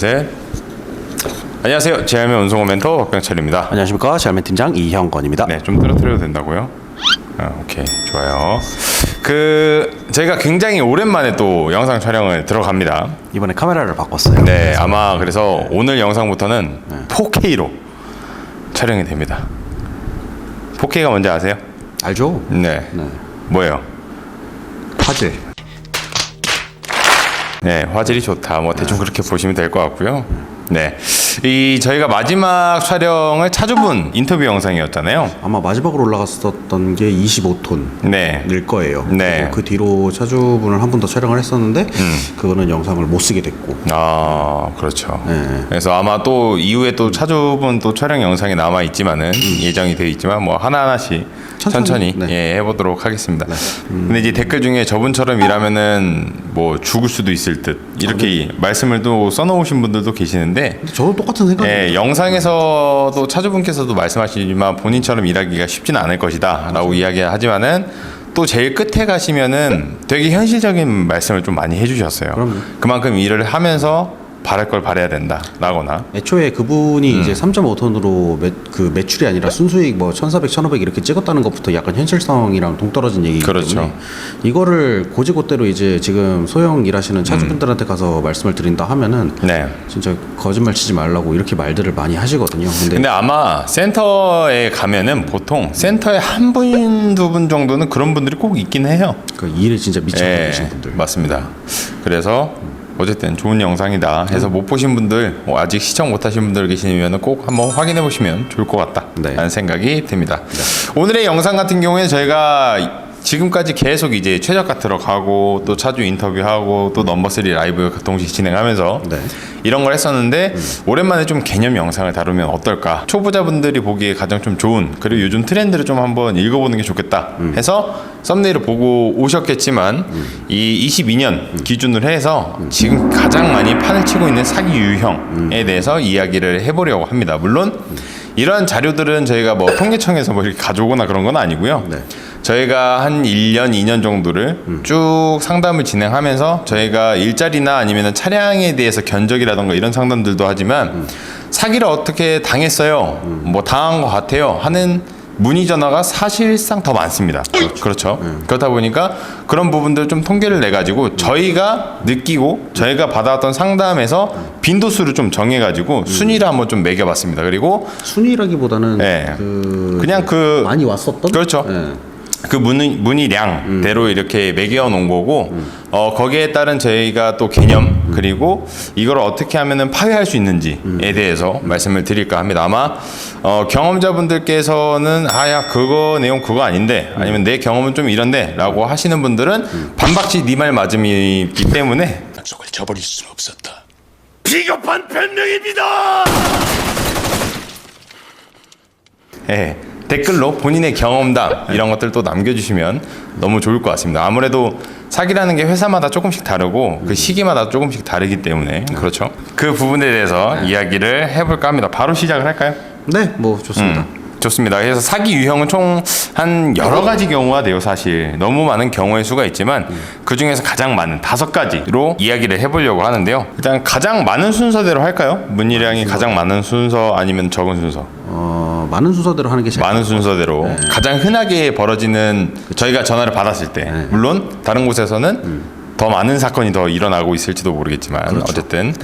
셋. 안녕하세요. 제알면 운송호 멘토 박병철입니다. 안녕하십니까 잘맨 팀장 이형건입니다. 네, 좀 떨어뜨려도 된다고요? 아, 오케이, 좋아요. 그 저희가 굉장히 오랜만에 또 영상 촬영을 들어갑니다. 이번에 카메라를 바꿨어요. 네, 아마 그래서 오늘 영상부터는 4K로 촬영이 됩니다. 4K가 뭔지 아세요? 알죠? 네. 네. 뭐예요? 화질. 네, 화질이 좋다. 뭐 대충 그렇게 보시면 될 것 같고요. 네, 이 저희가 마지막 촬영을 차주분 인터뷰 영상이었잖아요. 아마 마지막으로 올라갔었던 게 25톤. 네, 일 거예요. 네. 그 뒤로 차주분을 한 번 더 촬영을 했었는데 그거는 영상을 못 쓰게 됐고. 아 그렇죠. 네. 그래서 아마 또 이후에 또 차주분 또 촬영 영상이 남아 있지만은 예정이 되어 있지만 뭐 하나 하나씩 천천히, 천천히, 네. 예, 해보도록 하겠습니다. 근데 이제 댓글 중에 저분처럼 일하면은 뭐 죽을 수도 있을 듯 이렇게 말씀을 또 써놓으신 분들도 계시는데 저도 똑같은 생각이에요. 예, 영상에서도 차주분께서도 말씀하시지만 본인처럼 일하기가 쉽지는 않을 것이다라고 이야기하지만은 또 제일 끝에 가시면은 되게 현실적인 말씀을 좀 많이 해주셨어요. 그럼요. 그만큼 일을 하면서 바랄 걸 바래야 된다라거나 애초에 그분이 음. 이제 3.5톤으로 매, 그 매출이 아니라 순수익 뭐 1,400, 1,500 이렇게 찍었다는 것부터 약간 현실성이랑 동떨어진 얘기이기 그렇죠. 때문에 이거를 고지고대로 이제 지금 소형 일하시는 차주분들한테 가서 말씀을 드린다 하면은 네. 진짜 거짓말 치지 말라고 이렇게 말들을 많이 하시거든요. 근데, 근데 아마 센터에 가면은 보통 센터에 한 분, 두 분 정도는 그런 분들이 꼭 있긴 해요. 그 일에 진짜 미쳐 예, 계신 분들. 맞습니다. 그래서 어쨌든 좋은 영상이다 해서 음. 못 보신 분들 뭐 아직 시청 못 하신 분들 계시면 꼭 한번 확인해 보시면 좋을 것 같다 네. 라는 생각이 듭니다. 오늘의 영상 같은 경우에 저희가 지금까지 계속 이제 최저가 들어가고 또 차주 인터뷰하고 또 넘버 3 라이브 동시에 진행하면서 네. 이런 걸 했었는데 오랜만에 좀 개념 영상을 다루면 어떨까? 초보자분들이 보기에 가장 좀 좋은 그리고 요즘 트렌드를 좀 한번 읽어보는 게 좋겠다 해서 썸네일을 보고 오셨겠지만 이 22년 기준으로 해서 지금 가장 많이 판을 치고 있는 사기 유형에 대해서 이야기를 해보려고 합니다. 물론 이러한 자료들은 저희가 뭐 통계청에서 뭐 이렇게 가져오거나 그런 건 아니고요. 네. 저희가 한 1년, 2년 정도를 쭉 상담을 진행하면서 저희가 일자리나 아니면 차량에 대해서 견적이라던가 이런 상담들도 하지만 사기를 어떻게 당했어요? 뭐 당한 것 같아요? 하는 문의 전화가 사실상 더 많습니다. 그렇죠. 그렇다 보니까 그런 부분들 좀 통계를 내 가지고 저희가 느끼고 저희가 받아왔던 상담에서 빈도수를 좀 정해 가지고 순위를 한번 좀 매겨 봤습니다. 그리고 순위라기보다는 네. 그 그냥 그 많이 왔었던 그렇죠. 네. 그 문의, 문의량대로 이렇게 매겨 놓은 거고 어, 거기에 따른 저희가 또 개념 그리고 이걸 어떻게 하면은 파괴할 수 있는지에 대해서 말씀을 드릴까 합니다. 아마 어, 경험자분들께서는 아야 그거 내용 그거 아닌데 아니면 내 경험은 좀 이런데라고 하시는 분들은 반박시 네말 맞음이기 때문에 약속을 저버릴 수는 없었다. 비겁한 변명입니다. 예, 댓글로 본인의 경험담 이런 것들 또 남겨주시면 너무 좋을 것 같습니다. 아무래도 사기라는 게 회사마다 조금씩 다르고 그 시기마다 조금씩 다르기 때문에 그렇죠. 그 부분에 대해서 이야기를 해볼까 합니다. 바로 시작을 할까요? 네, 뭐 좋습니다. 좋습니다. 그래서 사기 유형은 총 한 여러 가지 경우가 돼요, 사실. 너무 많은 경우의 수가 있지만 그 중에서 가장 많은 다섯 가지로 이야기를 해보려고 하는데요. 일단 가장 많은 순서대로 할까요? 문의량이 가장 많은 순서 아니면 적은 순서? 어, 많은 순서대로 하는 게 제일 많은 순서대로. 가장 흔하게 벌어지는 저희가 전화를 받았을 때 물론 다른 곳에서는 더 많은 사건이 더 일어나고 있을지도 모르겠지만 어쨌든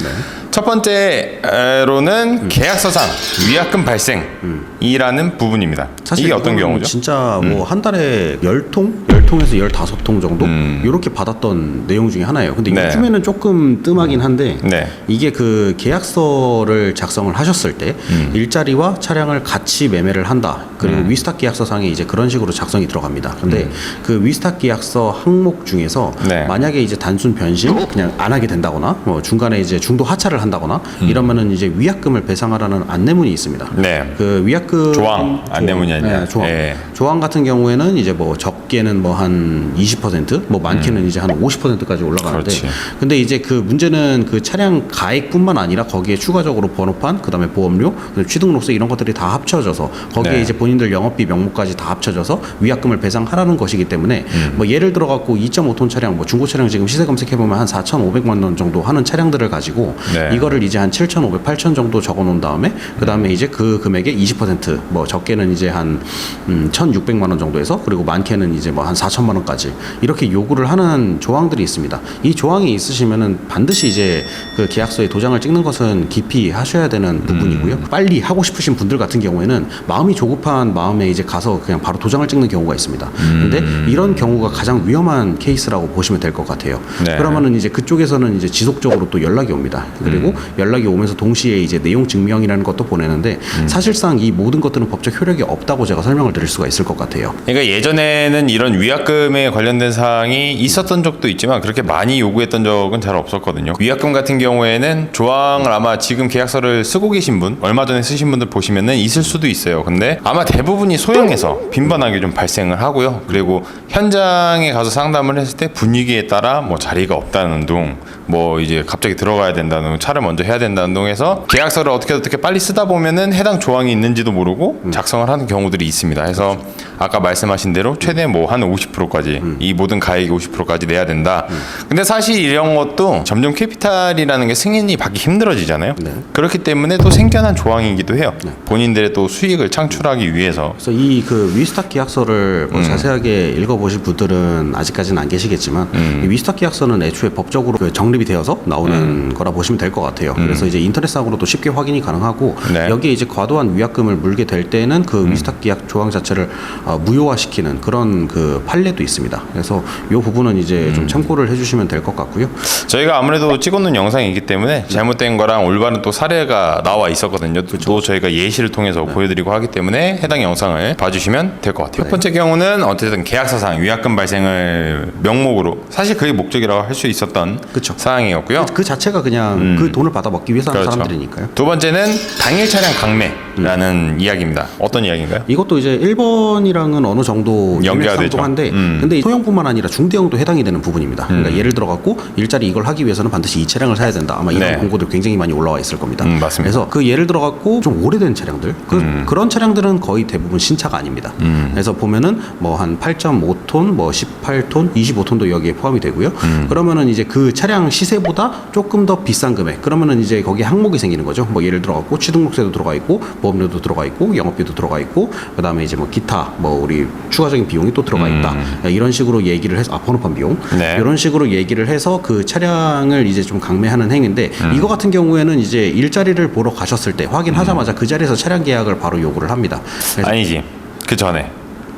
첫 번째로는 계약서상 위약금 발생이라는 부분입니다. 이게 어떤 경우죠? 음. 진짜 뭐 한 달에 10통, 10통에서 15통 정도 이렇게 받았던 내용 중에 하나예요. 근데 음. 네. 요즘에는 조금 뜸하긴 한데 네. 이게 그 계약서를 작성을 하셨을 때 음. 일자리와 차량을 같이 매매를 한다. 그리고 위스탁 계약서상에 이제 그런 식으로 작성이 들어갑니다. 근데 그 위스탁 계약서 항목 중에서 음. 네. 만약에 이제 단순 변실 그냥 안 하게 된다거나 뭐 중간에 이제 중도 하차를 한다거나 음. 이러면은 이제 위약금을 배상하라는 안내문이 있습니다. 네. 그 위약금 조항, 안내문이 아니라. 네, 조항. 예. 조항 같은 경우에는 이제 뭐 적게는 뭐 한 20%, 뭐 많게는 이제 한 50%까지 올라가는데 음. 그렇지. 근데 이제 그 문제는 그 차량 가액뿐만 아니라 거기에 추가적으로 번호판, 그다음에 보험료, 그다음에 취등록세 이런 것들이 다 합쳐져서 거기에 네. 이제 본인들 영업비 명목까지 다 합쳐져서 위약금을 배상하라는 것이기 때문에 음. 뭐 예를 들어 갖고 2.5톤 차량, 뭐 중고 차량 지금 시세 검색해 보면 한 4,500만 원 정도 하는 차량들을 가지고 네. 이거를 이제 한 7,500, 8,000 정도 적어 놓은 다음에 그다음에 이제 그 금액의 20%뭐 적게는 이제 한 음, 1,600만 원 정도에서 그리고 많게는 이제 뭐 한 4천만 원까지 이렇게 요구를 하는 조항들이 있습니다. 이 조항이 있으시면은 반드시 이제 그 계약서에 도장을 찍는 것은 깊이 하셔야 되는 부분이고요. 빨리 하고 싶으신 분들 같은 경우에는 마음이 조급한 마음에 이제 가서 그냥 바로 도장을 찍는 경우가 있습니다. 근데 이런 경우가 가장 위험한 케이스라고 보시면 될 것 같아요. 네. 그러면은 이제 그쪽에서는 이제 지속적으로 또 연락이 옵니다. 그리고 연락이 오면서 동시에 이제 내용 증명이라는 것도 보내는데 사실상 이 모든 것들은 법적 효력이 없다고 제가 설명을 드릴 수가 있을 것 같아요. 그러니까 예전에는 이런 위약금에 관련된 사항이 있었던 적도 있지만 그렇게 많이 요구했던 적은 잘 없었거든요. 위약금 같은 경우에는 조항을 아마 지금 계약서를 쓰고 계신 분, 얼마 전에 쓰신 분들 보시면은 있을 수도 있어요. 근데 아마 대부분이 소형에서 빈번하게 좀 발생을 하고요. 그리고 현장에 가서 상담을 했을 때 분위기에 따라 뭐 자리가 없다는 둥, 뭐 이제 갑자기 들어가야 된다는 둥, 차를 먼저 해야 된다는 둥해서 계약서를 어떻게 어떻게 빨리 쓰다 보면은 해당 조항이 있는지도 모르고 작성을 하는 경우들이 있습니다. 그래서 아까 말씀하신 대로 최대 뭐 한 50%까지 이 모든 가액의 50%까지 내야 된다. 근데 사실 이런 것도 점점 캐피탈이라는 게 승인이 받기 힘들어지잖아요. 그렇기 때문에 또 생겨난 조항이기도 해요. 본인들의 또 수익을 창출하기 위해서. 그래서 이 그 위스탁 계약서를 뭐 자세하게 읽어보실 분들은 아직까지는 안 계시겠지만 이 위스탁 계약서는 애초에 법적으로 그 정립이 되어서 나오는 거라 보시면 될 것 같아요. 그래서 이제 인터넷상으로도 쉽게 확인이 가능하고 네. 여기에 이제 과도한 위약금을 물게 될 때는 그 위스탁 계약 조항 자체를 어, 무효화시키는 그런 그 판례도 있습니다. 그래서 이 부분은 이제 좀 참고를 해주시면 될 것 같고요. 저희가 아무래도 찍어놓은 영상이기 때문에 잘못된 거랑 올바른 또 사례가 나와 있었거든요. 또 저희가 예시를 통해서 보여드리고 하기 때문에 해당 영상을 봐주시면 될 것 같아요. 첫 번째 경우는 어쨌든 계약서상 위약금 발생을 명목으로 사실 그게 목적이라고 할 수 있었던 그쵸. 사항이었고요. 그 자체가 그냥 그 돈을 받아 먹기 위해서 하는 그렇죠. 사람들이니까요. 두 번째는 당일 차량 강매라는 이야기입니다. 어떤 이야기인가요? 이것도 이제 1번이랑 은 어느 정도 연계가 되죠. 한데 음. 근데 이 소형뿐만 아니라 중대형도 해당이 되는 부분입니다. 그러니까 예를 들어 갖고 일자리 이걸 하기 위해서는 반드시 이 차량을 사야 된다. 아마 이런 네. 공고들 굉장히 많이 올라와 있을 겁니다. 음, 맞습니다. 그래서 그 예를 들어 갖고 좀 오래된 차량들 그, 그런 차량들은 거의 대부분 신차가 아닙니다. 그래서 보면은 뭐 한 8.5톤, 뭐 18톤, 25톤도 여기에 포함이 되고요. 그러면은 이제 그 차량 시세보다 조금 더 비싼 금액. 그러면은 이제 거기에 항목이 생기는 거죠. 뭐 예를 들어 갖고 취등록세도 들어가 있고 보험료도 들어가 있고 영업비도 들어가 있고 그다음에 이제 뭐 기타 뭐 우리 추가적인 비용이 또 들어가 있다. 이런 식으로 얘기를 해서 아 번호판 비용 네. 이런 식으로 얘기를 해서 그 차량을 이제 좀 강매하는 행위인데 음. 이거 같은 경우에는 이제 일자리를 보러 가셨을 때 확인하자마자 그 자리에서 차량 계약을 바로 요구를 합니다. 그래서 아니지. 그 전에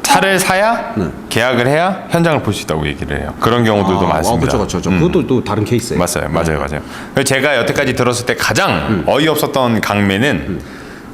차를 사야 네. 계약을 해야 현장을 볼 수 있다고 얘기를 해요. 그런 경우들도 아, 많습니다. 그렇죠, 그렇죠. 그것도 또 다른 케이스예요. 맞아요, 맞아요, 맞아요. 그래서 제가 여태까지 들었을 때 가장 음. 어이없었던 강매는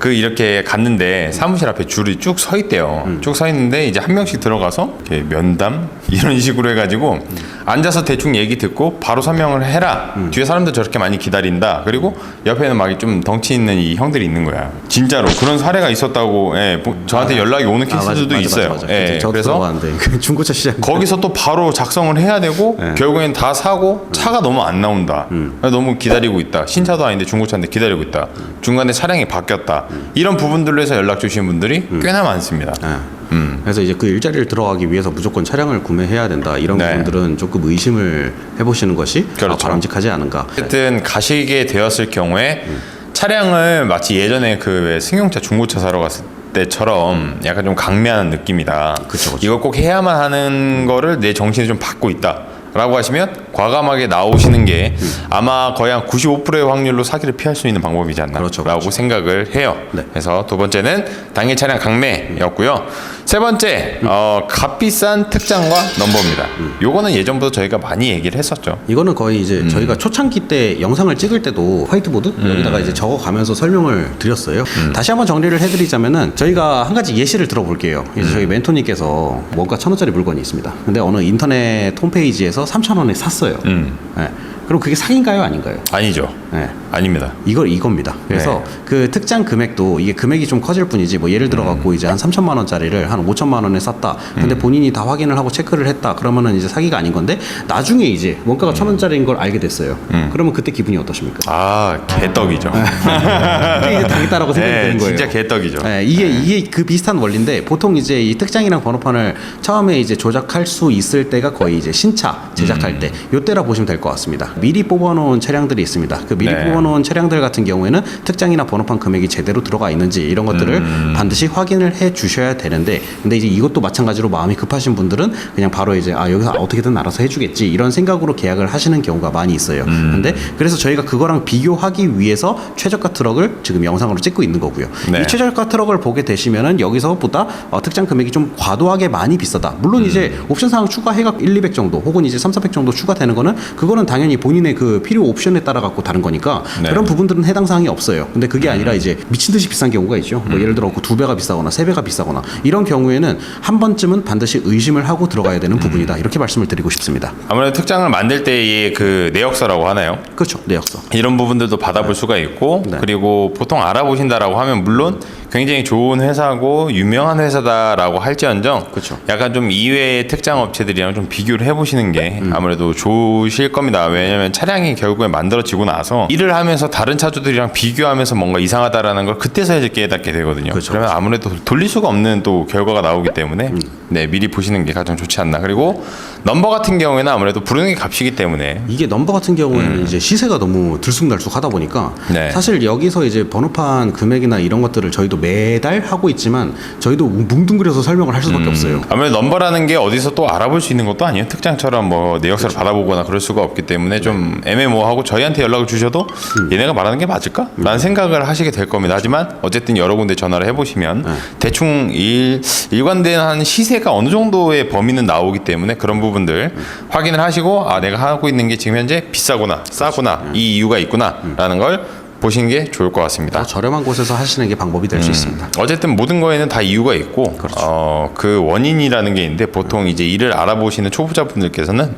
그 이렇게 갔는데 사무실 앞에 줄이 쭉 서 있대요. 음. 쭉서 있는데 이제 한 명씩 들어가서 이렇게 면담 이런 식으로 해가지고 음. 앉아서 대충 얘기 듣고 바로 설명을 해라. 음. 뒤에 사람들 저렇게 많이 기다린다. 그리고 옆에는 막 좀 덩치 있는 이 형들이 있는 거야. 진짜로 그런 사례가 있었다고 예, 보- 저한테 연락이 오는 아, 맞아, 케이스들도 맞아, 있어요. 맞아, 맞아. 예, 그래서 저도 그래서 들어가는데 그 중고차 시장 거기서 또 바로 작성을 해야 되고 네. 결국엔 다 사고 차가 너무 안 나온다. 음. 너무 기다리고 있다. 신차도 아닌데 중고차인데 기다리고 있다. 중간에 차량이 바뀌었다. 음. 이런 부분들로 해서 연락 주시는 분들이 꽤나 많습니다. 예. 음. 그래서 이제 그 일자리를 들어가기 위해서 무조건 차량을 구매해야 된다 이런 네. 부분들은 조금 의심을 해보시는 것이 아, 그렇죠. 바람직하지 않은가. 어쨌든 가시게 되었을 경우에 차량을 마치 예전에 그왜 승용차 중고차 사러 갔을 때처럼 약간 좀 강매하는 느낌이다. 그쵸, 그쵸. 이걸 꼭 해야만 하는 거를 내 정신에 좀 받고 있다. 라고 하시면 과감하게 나오시는 게 아마 거의 한 95%의 확률로 사기를 피할 수 있는 방법이지 않나 그렇죠, 라고 그렇죠. 생각을 해요. 네. 그래서 두 번째는 당일 차량 강매였고요. 세 번째 어, 값비싼 특장과 넘버입니다. 요거는 예전부터 저희가 많이 얘기를 했었죠. 이거는 거의 이제 음. 저희가 초창기 때 영상을 찍을 때도 화이트보드 여기다가 이제 적어가면서 설명을 드렸어요. 음. 다시 한번 정리를 해드리자면은 저희가 한 가지 예시를 들어볼게요. 이제 음. 저희 멘토님께서 원가 천 원짜리 물건이 있습니다. 근데 어느 인터넷 홈페이지에서 삼천 원에 샀어요. 음. 네. 그럼 그게 사기인가요, 아닌가요? 아니죠. 네. 아닙니다. 이걸 이겁니다. 그래서 네. 그 특장 금액도 이게 금액이 좀 커질 뿐이지 뭐 예를 들어 갖고 이제 한 3천만 원짜리를 한 5천만 원에 샀다. 근데 본인이 다 확인을 하고 체크를 했다. 그러면은 이제 사기가 아닌 건데 나중에 이제 원가가 천 원짜리인 걸 알게 됐어요. 그러면 그때 기분이 어떠십니까? 아 개떡이죠. 그때 이제 당했다라고 생각이 네, 드는 거예요. 진짜 개떡이죠. 네, 이게 이게 그 비슷한 원리인데 보통 이제 이 특장이랑 번호판을 처음에 이제 조작할 수 있을 때가 거의 이제 신차 제작할 때 요때라 보시면 될 것 같습니다. 미리 뽑아놓은 차량들이 있습니다. 그 미리 네. 뽑아놓은 차량들 같은 경우에는 특장이나 번호판 금액이 제대로 들어가 있는지 이런 것들을 음. 반드시 확인을 해 주셔야 되는데 근데 이제 이것도 마찬가지로 마음이 급하신 분들은 그냥 바로 이제 아 여기서 어떻게든 알아서 해주겠지 이런 생각으로 계약을 하시는 경우가 많이 있어요. 음. 근데 그래서 저희가 그거랑 비교하기 위해서 최저가 트럭을 지금 영상으로 찍고 있는 거고요. 네. 이 최저가 트럭을 보게 되시면은 여기서보다 어, 특장 금액이 좀 과도하게 많이 비싸다. 물론 음. 이제 옵션 사항 추가 해가 1, 200 정도 혹은 이제 3, 400 정도 추가되는 거는 그거는 당연히 본인의 그 필요 옵션에 따라 갖고 다른 거니까 네. 그런 부분들은 해당 사항이 없어요. 근데 그게 아니라 이제 미친 듯이 비싼 경우가 있죠. 뭐 예를 들어 그두 배가 비싸거나 세 배가 비싸거나 이런 경우에는 한 번쯤은 반드시 의심을 하고 들어가야 되는 부분이다. 이렇게 말씀을 드리고 싶습니다. 아무래도 특장을 만들 때의 그 내역서라고 하나요? 그렇죠. 내역서. 이런 부분들도 받아볼 수가 있고 네. 그리고 보통 알아보신다라고 하면 물론 굉장히 좋은 회사고 유명한 회사다라고 할지언정 그쵸. 약간 좀 이외의 특장 업체들이랑 좀 비교를 해보시는 게 음. 아무래도 좋으실 겁니다. 왜냐하면 차량이 결국에 만들어지고 나서 일을 하면서 다른 차주들이랑 비교하면서 뭔가 이상하다라는 걸 그때서야 이제 깨닫게 되거든요. 그쵸, 그러면 아무래도 돌릴 수가 없는 또 결과가 나오기 때문에 음. 네 미리 보시는 게 가장 좋지 않나. 그리고 넘버 같은 경우에는 아무래도 부르는 게 값이기 때문에 이게 넘버 같은 경우에는 이제 시세가 너무 들쑥날쑥하다 보니까 음. 네. 사실 여기서 이제 번호판 금액이나 이런 것들을 저희도 매달 하고 있지만 저희도 뭉뚱그려서 설명을 할 수밖에 없어요. 아무래도 넘버라는 게 어디서 또 알아볼 수 있는 것도 아니에요. 특장처럼 뭐 내역서를 받아보거나 그럴 수가 없기 때문에 좀 애매모호하고 저희한테 연락을 주셔도 얘네가 말하는 게 맞을까? 라는 생각을 하시게 될 겁니다. 하지만 어쨌든 여러 군데 전화를 해보시면 대충 일, 일관된 한 시세가 어느 정도의 범위는 나오기 때문에 그런 부분 들 확인을 하시고 아 내가 하고 있는 게 지금 현재 비싸구나 싸구나 이 이유가 있구나 라는 걸 보시는 게 좋을 것 같습니다. 더 저렴한 곳에서 하시는 게 방법이 될 수 있습니다. 어쨌든 모든 거에는 다 이유가 있고 그렇죠. 어, 그 원인이라는 게 있는데 보통 이제 일을 알아보시는 초보자분들께서는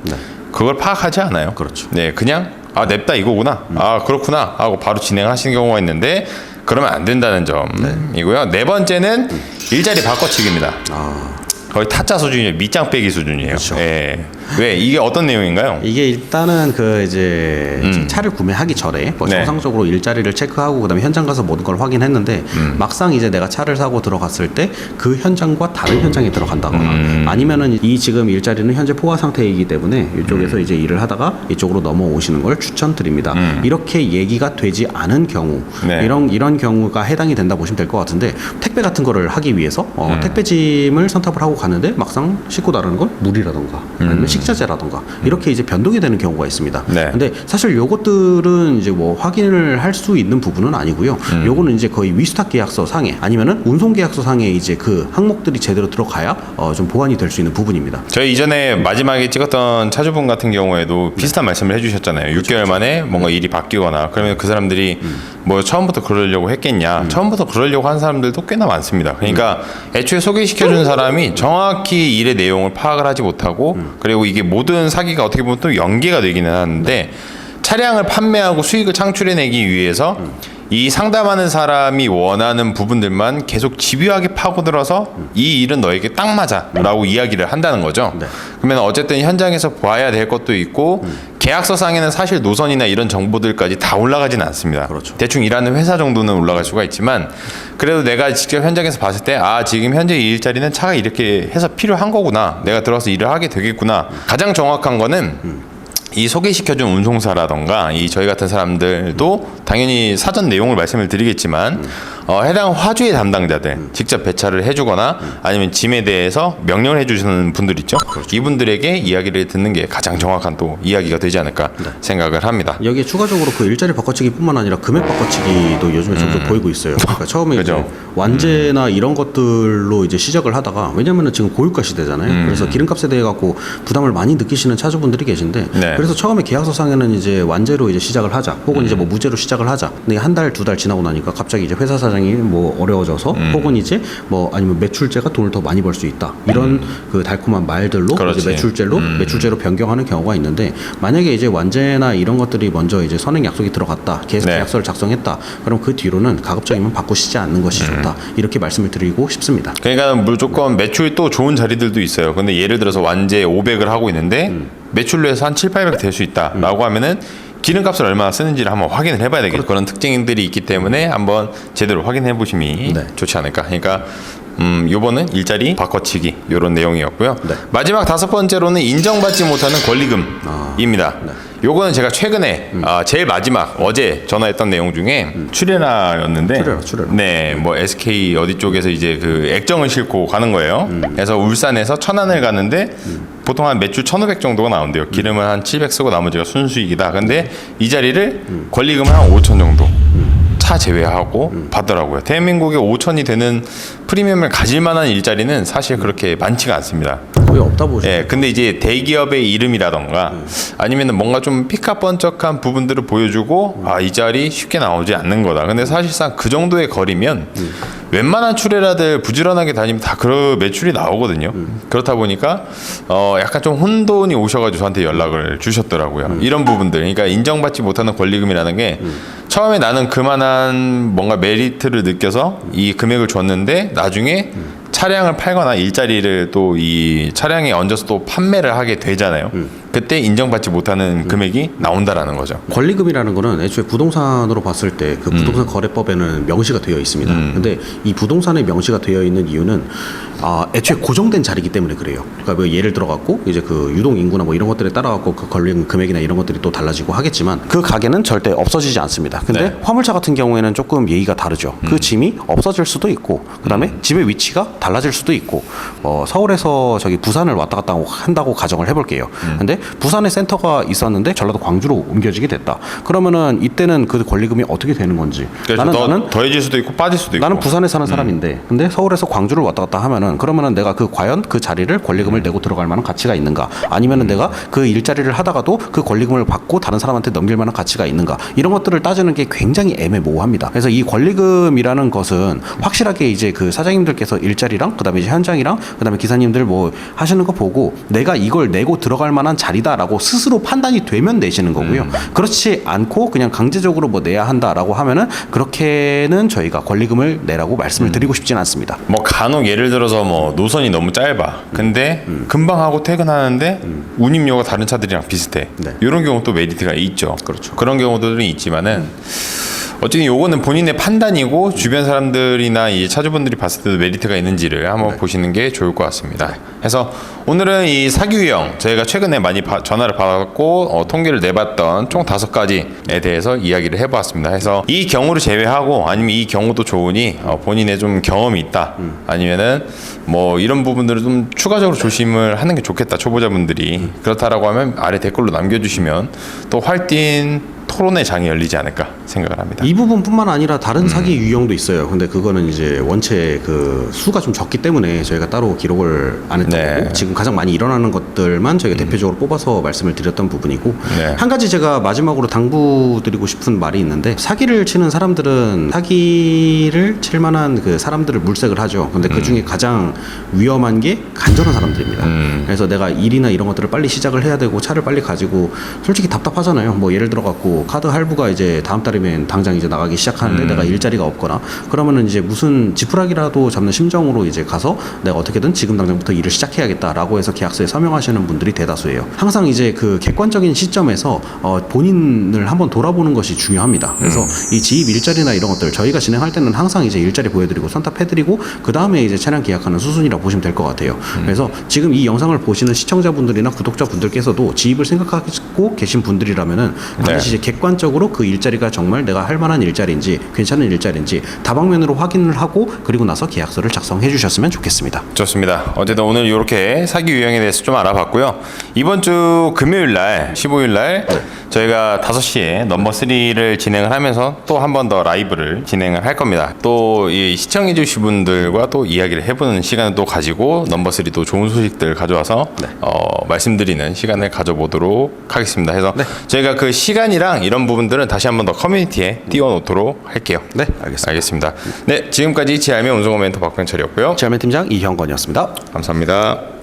그걸 파악하지 않아요. 네. 그렇죠. 음. 네, 그냥 아 냅다 이거구나. 아 그렇구나 하고 바로 진행하시는 경우가 있는데 그러면 안 된다는 점이고요. 네 번째는 일자리 바꿔치기입니다. 아, 거의 타짜 수준이에요. 밑장 빼기 수준이에요. 그렇죠. 예. 왜 이게 어떤 내용인가요? 이게 일단은 그 이제 차를 구매하기 전에 뭐 음. 네. 정상적으로 일자리를 체크하고 그다음에 현장 가서 모든 걸 확인했는데 음. 막상 이제 내가 차를 사고 들어갔을 때 그 현장과 다른 현장에 들어간다거나 음. 아니면은 이 지금 일자리는 현재 포화 상태이기 때문에 이쪽에서 이제 일을 하다가 이쪽으로 넘어오시는 걸 추천드립니다. 이렇게 얘기가 되지 않은 경우 음. 네. 이런 이런 경우가 해당이 된다 보시면 될 것 같은데 택배 같은 거를 하기 위해서 어, 음. 택배짐을 선탑을 하고 가는데 막상 싣고 나르는 건 물이라던가 아니면 식자재라던가 이렇게 이제 변동이 되는 경우가 있습니다. 음. 네. 근데 사실 요것들은 이제 뭐 확인을 할 수 있는 부분은 아니고요. 음. 요거는 이제 거의 위수탁 계약서 상에 아니면은 운송 계약서 상에 이제 그 항목들이 제대로 들어가야 어, 좀 보완이 될 수 있는 부분입니다. 저희 이전에 마지막에 찍었던 차주분 같은 경우에도 비슷한 말씀을 해주셨잖아요. 6개월 만에 뭔가 일이 바뀌거나 그러면 그 사람들이 뭐 처음부터 그러려고 했겠냐. 처음부터 그러려고 한 사람들도 꽤나 많습니다. 그러니까 애초에 소개시켜준 사람이 정확히 일의 내용을 파악을 하지 못하고 그리고 이게 모든 사기가 어떻게 보면 또 연계가 되기는 하는데 차량을 판매하고 수익을 창출해내기 위해서 이 상담하는 사람이 원하는 부분들만 계속 집요하게 파고들어서 이 일은 너에게 딱 맞아라고 이야기를 한다는 거죠. 네. 그러면 어쨌든 현장에서 봐야 될 것도 있고 계약서상에는 사실 노선이나 이런 정보들까지 다 올라가지는 않습니다. 그렇죠. 대충 일하는 회사 정도는 올라갈 수가 있지만 그래도 내가 직접 현장에서 봤을 때 아 지금 현재 이 일자리는 차가 이렇게 해서 필요한 거구나. 내가 들어서 일을 하게 되겠구나. 가장 정확한 거는 이 소개시켜준 운송사라던가 이 저희 같은 사람들도 당연히 사전 내용을 말씀을 드리겠지만 어, 해당 화주의 담당자들 직접 배차를 해주거나 아니면 짐에 대해서 명령을 해주시는 분들 있죠. 이분들에게 이야기를 듣는 게 가장 정확한 또 이야기가 되지 않을까 생각을 합니다. 여기에 추가적으로 그 일자리 바꿔치기뿐만 아니라 금액 바꿔치기도 요즘에 점점 보이고 있어요. 그러니까 처음에 이제 음. 그죠. 완제나 이런 것들로 이제 시작을 하다가 왜냐면은 지금 고유가 시대잖아요. 음. 그래서 기름값에 대해 갖고 부담을 많이 느끼시는 차주분들이 계신데 네. 그래서 처음에 계약서상에는 이제 완제로 이제 시작을 하자, 혹은 이제 음. 뭐 무제로 시작을 하자. 근데 한 달 두 달 지나고 나니까 갑자기 이제 회사 사 정이 뭐 어려워져서 음. 혹은 이제 뭐 아니면 매출제가 돈을 더 많이 벌 수 있다. 이런 그 달콤한 말들로 음. 그렇지. 이제 매출제로 음. 매출제로 변경하는 경우가 있는데 만약에 이제 완제나 이런 것들이 먼저 이제 선행 약속이 들어갔다 계속 네. 계약서를 작성했다 그럼 그 뒤로는 가급적이면 바꾸시지 않는 것이 음. 좋다 이렇게 말씀을 드리고 싶습니다 그러니까 무조건 매출 또 좋은 자리들도 있어요. 근데 예를 들어서 완제 500을 하고 있는데 매출로 해서 한 7, 800 될 수 있다라고 하면은 기름값을 얼마나 쓰는지를 한번 확인을 해봐야 되겠죠. 그런 특징들이 있기 때문에 한번 제대로 확인해 보심이 네. 좋지 않을까. 그러니까 음, 요번은 일자리 바꿔치기 요런 내용이었고요. 네. 마지막 다섯 번째로는 인정받지 못하는 권리금입니다. 요거는 제가 최근에 아, 제일 마지막 어제 전화했던 내용 중에 출연화였는데 출연화, 출연화. 네, 뭐 SK 어디 쪽에서 이제 그 액정을 싣고 가는 거예요. 그래서 울산에서 천안을 가는데 보통 한 매출 1,500 정도가 나온대요. 기름을 한 700 쓰고 나머지가 순수익이다. 근데 이 자리를 권리금을 한 5천 정도. 차 제외하고 받더라고요. 대한민국에 5천이 되는 프리미엄을 가질 만한 일자리는 사실 그렇게 많지가 않습니다. 거의 없다 보죠. 예, 근데 이제 대기업의 이름이라던가 아니면은 뭔가 좀 피카번쩍한 부분들을 보여주고 아, 이 자리 쉽게 나오지 않는 거다. 근데 사실상 그 정도의 거리면 웬만한 출애라들 부지런하게 다니면 다그 매출이 나오거든요. 그렇다 보니까 어, 약간 좀 혼돈이 오셔가지고 저한테 연락을 주셨더라고요. 이런 부분들, 그러니까 인정받지 못하는 권리금이라는 게 처음에 나는 그만한 뭔가 메리트를 느껴서 이 금액을 줬는데 나중에 차량을 팔거나 일자리를 또 이 차량에 얹어서 또 판매를 하게 되잖아요. 그때 인정받지 못하는 금액이 나온다라는 거죠. 권리금이라는 거는 애초에 부동산으로 봤을 때 그 부동산 거래법에는 명시가 되어 있습니다. 근데 이 부동산에 명시가 되어 있는 이유는 아, 애초에 고정된 자리이기 때문에 그래요. 그러니까 뭐 예를 들어 갖고 이제 그 유동 인구나 뭐 이런 것들에 따라 갖고 그 권리금 금액이나 이런 것들이 또 달라지고 하겠지만 그 가게는 절대 없어지지 않습니다. 근데 네. 화물차 같은 경우에는 조금 예의가 다르죠. 그 짐이 없어질 수도 있고 그다음에 짐의 위치가 달라질 수도 있고 어, 서울에서 저기 부산을 왔다 갔다 한다고 가정을 해볼게요. 근데 부산에 센터가 있었는데 전라도 광주로 옮겨지게 됐다. 그러면은 이때는 그 권리금이 어떻게 되는 건지. 나는 더, 나는 더해질 수도 있고 빠질 수도 있고. 나는 부산에 사는 사람인데. 근데 서울에서 광주를 왔다 갔다 하면은 그러면은 내가 그 과연 그 자리를 권리금을 내고 들어갈 만한 가치가 있는가? 아니면은 내가 그 일자리를 하다가도 그 권리금을 받고 다른 사람한테 넘길 만한 가치가 있는가? 이런 것들을 따지는 게 굉장히 애매모호합니다. 그래서 이 권리금이라는 것은 확실하게 이제 그 사장님들께서 일자리랑 그다음에 이제 현장이랑 그다음에 기사님들 뭐 하시는 거 보고 내가 이걸 내고 들어갈 만한 자 리다라고 스스로 판단이 되면 내시는 거고요. 그렇지 않고 그냥 강제적으로 뭐 내야 한다라고 하면은 그렇게는 저희가 권리금을 내라고 말씀을 드리고 싶지는 않습니다. 뭐 간혹 예를 들어서 뭐 노선이 너무 짧아. 근데 금방 하고 퇴근하는데 운임료가 다른 차들이랑 비슷해. 네. 이런 경우 또 메리트가 있죠. 그렇죠. 그런 경우들은 있지만은 어쨌든 요거는 본인의 판단이고 주변 사람들이나 이 차주분들이 봤을 때도 메리트가 있는지를 한번 네. 보시는 게 좋을 것 같습니다. 그래서 오늘은 이 사기 유형 저희가 최근에 많이 바- 전화를 받았고 어, 통계를 내봤던 총 다섯 가지에 대해서 이야기를 해보았습니다. 해서 이 경우를 제외하고 아니면 이 경우도 좋으니 어, 본인의 좀 경험이 있다 아니면은 뭐 이런 부분들을 좀 추가적으로 조심을 하는 게 좋겠다 초보자분들이 그렇다라고 하면 아래 댓글로 남겨주시면 또 활뛴 토론의 장이 열리지 않을까 생각을 합니다. 이 부분뿐만 아니라 다른 사기 유형도 있어요. 근데 그거는 이제 원체 그 수가 좀 적기 때문에 저희가 따로 기록을 안 했던 네. 거고 지금 가장 많이 일어나는 것들만 저희가 대표적으로 뽑아서 말씀을 드렸던 부분이고 네. 한 가지 제가 마지막으로 당부드리고 싶은 말이 있는데 사기를 치는 사람들은 사기를 칠 만한 그 사람들을 물색을 하죠. 근데 그 중에 가장 위험한 게 간절한 사람들입니다. 그래서 내가 일이나 이런 것들을 빨리 시작을 해야 되고 차를 빨리 가지고 솔직히 답답하잖아요. 뭐 예를 들어 갖고 카드 할부가 이제 다음 달 이면 당장 이제 나가기 시작하는데 내가 일자리가 없거나 그러면은 이제 무슨 지푸라기라도 잡는 심정으로 이제 가서 내가 어떻게든 지금 당장부터 일을 시작해야겠다라고 해서 계약서에 서명하시는 분들이 대다수예요. 항상 이제 그 객관적인 시점에서 어, 본인을 한번 돌아보는 것이 중요합니다. 그래서 이 지입 일자리나 이런 것들 저희가 진행할 때는 항상 이제 일자리 보여드리고 선탑해드리고 그 다음에 이제 차량 계약하는 수순이라 고 보시면 될 것 같아요. 그래서 지금 이 영상을 보시는 시청자분들이나 구독자분들께서도 지입을 생각하고 계신 분들이라면은 반드시 이제 객관적으로 그 일자리가 정말 내가 할 만한 일자리인지 괜찮은 일자리인지 다방면으로 확인을 하고 그리고 나서 계약서를 작성해 주셨으면 좋겠습니다. 좋습니다. 어쨌든 오늘 이렇게 사기 유형에 대해서 좀 알아봤고요. 이번 주 금요일 날, 15일 날 저희가 5시에 넘버 3를 진행을 하면서 또 한 번 더 라이브를 진행을 할 겁니다. 또이 시청해 주신 분들과 또 이야기를 해보는 시간을 또 가지고 넘버 3도 좋은 소식들 가져와서 어, 말씀드리는 시간을 가져보도록 하겠습니다. 해서 저희가 그 시간이랑 이런 부분들은 다시 한번 더 커뮤 니티에 띄워놓도록 할게요. 네, 알겠습니다. 알겠습니다. 네, 지금까지 지알미 운송어 멘토 박병철이었고요. 체험팀장 이형건이었습니다. 감사합니다.